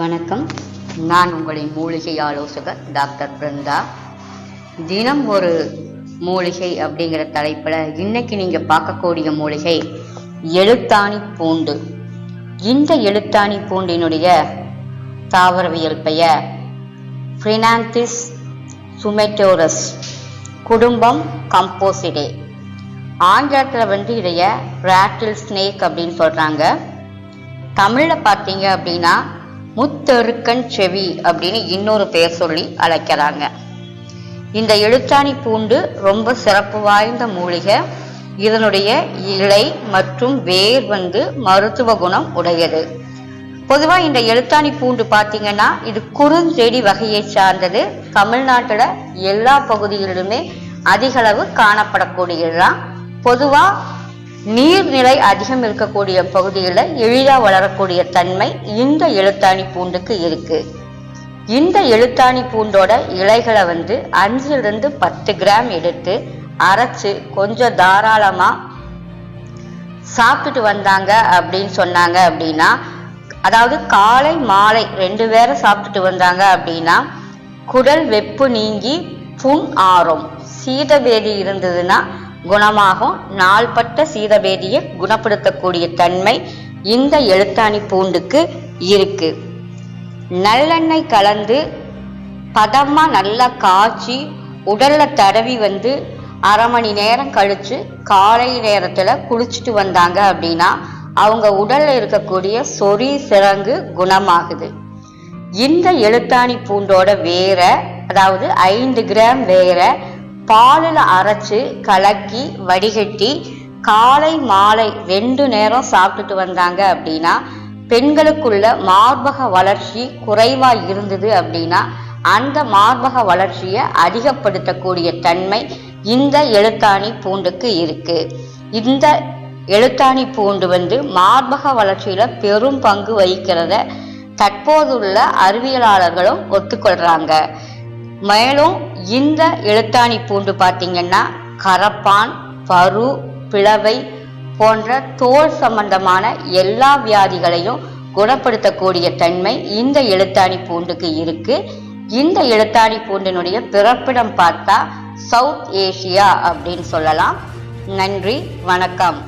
வணக்கம். நான் உங்களின் மூலிகை ஆலோசகர் டாக்டர் பிருந்தா. தினம் ஒரு மூலிகை அப்படிங்கிற தலைப்பில் இன்னைக்கு நீங்கள் பார்க்கக்கூடிய மூலிகை எழுத்தாணி பூண்டு. இந்த எழுத்தாணி பூண்டினுடைய தாவரவியல் பெயர் ஃப்ரினாந்திஸ் சுமெட்டோரஸ் குடும்பம் கம்போசிடே ஆங்கிலத்தில் வந்து இதைய ராட்டில் ஸ்னேக் அப்படின்னு சொல்கிறாங்க தமிழில் பார்த்தீங்க அப்படின்னா முத்தெருக்கன் செவி அப்படின்னு இன்னொரு பெயர் சொல்லி அழைக்கிறாங்க. இந்த எழுத்தாணி பூண்டு ரொம்ப சிறப்பு வாய்ந்த மூலிகை. இதனுடைய இலை மற்றும் வேர் வந்து மருத்துவ குணம் உடையது. பொதுவாக இந்த எழுத்தாணி பூண்டு பார்த்தீங்கன்னா இது குறுஞ்செடி வகையை சார்ந்தது. தமிழ்நாட்டில் எல்லா பகுதிகளிலுமே அதிகளவு காணப்படக்கூடியதுதான். பொதுவாக நீர்நிலை அதிகம் இருக்கக்கூடிய பகுதியில் எளிதாக வளரக்கூடிய தன்மை இந்த எழுத்தாணி பூண்டுக்கு இருக்கு. இந்த எழுத்தாணி பூண்டோட இலைகளை வந்து அஞ்சிலிருந்து பத்து கிராம் எடுத்து அரைச்சு கொஞ்சம் தாராளமாக சாப்பிட்டுட்டு வந்தாங்க அப்படின்னு சொன்னாங்க அப்படின்னா அதாவது காலை மாலை ரெண்டு பேரை சாப்பிட்டுட்டு வந்தாங்க அப்படின்னா குடல் வெப்பு நீங்கி புண் ஆறும். சீதபேதி இருந்ததுன்னா குணமாகும். நாள்பட்ட சீதபேதியை குணப்படுத்தக்கூடிய தன்மை இந்த எழுத்தாணி பூண்டுக்கு இருக்கு. நல்லெண்ணெய் கலந்து பதமா நல்லா காய்ச்சி உடல்ல தடவி வந்து அரை மணி நேரம் கழிச்சு காலை நேரத்துல குளிச்சுட்டு வந்தாங்க அப்படின்னா அவங்க உடல்ல இருக்கக்கூடிய சொறி சிறங்கு குணமாகுது. இந்த எழுத்தாணி பூண்டோட வேற அதாவது ஐந்து கிராம் வேற பாலில் அரைச்சு கலக்கி வடிகட்டி காலை மாலை ரெண்டு நேரம் சாப்பிட்டுட்டு வந்தாங்க அப்படின்னா பெண்களுக்குள்ள மார்பக வளர்ச்சி குறைவா இருந்தது அப்படின்னா அந்த மார்பக வளர்ச்சியை அதிகப்படுத்தக்கூடிய தன்மை இந்த எழுத்தாணி பூண்டுக்கு இருக்கு. இந்த எழுத்தாணி பூண்டு வந்து மார்பக வளர்ச்சியில பெரும் பங்கு வகிக்கிறத தற்போதுள்ள அறிவியலாளர்களும் ஒத்துக்கொள்றாங்க. மேலும் இந்த எழுத்தாணி பூண்டு பார்த்தீங்கன்னா கரப்பான் பரு பிளவை போன்ற தோல் சம்பந்தமான எல்லா வியாதிகளையும் குணப்படுத்தக்கூடிய தன்மை இந்த எழுத்தாணி பூண்டுக்கு இருக்கு. இந்த எழுத்தாணி பூண்டினுடைய பிறப்பிடம் பார்த்தா சவுத் ஏசியா அப்படின்னு சொல்லலாம். நன்றி வணக்கம்.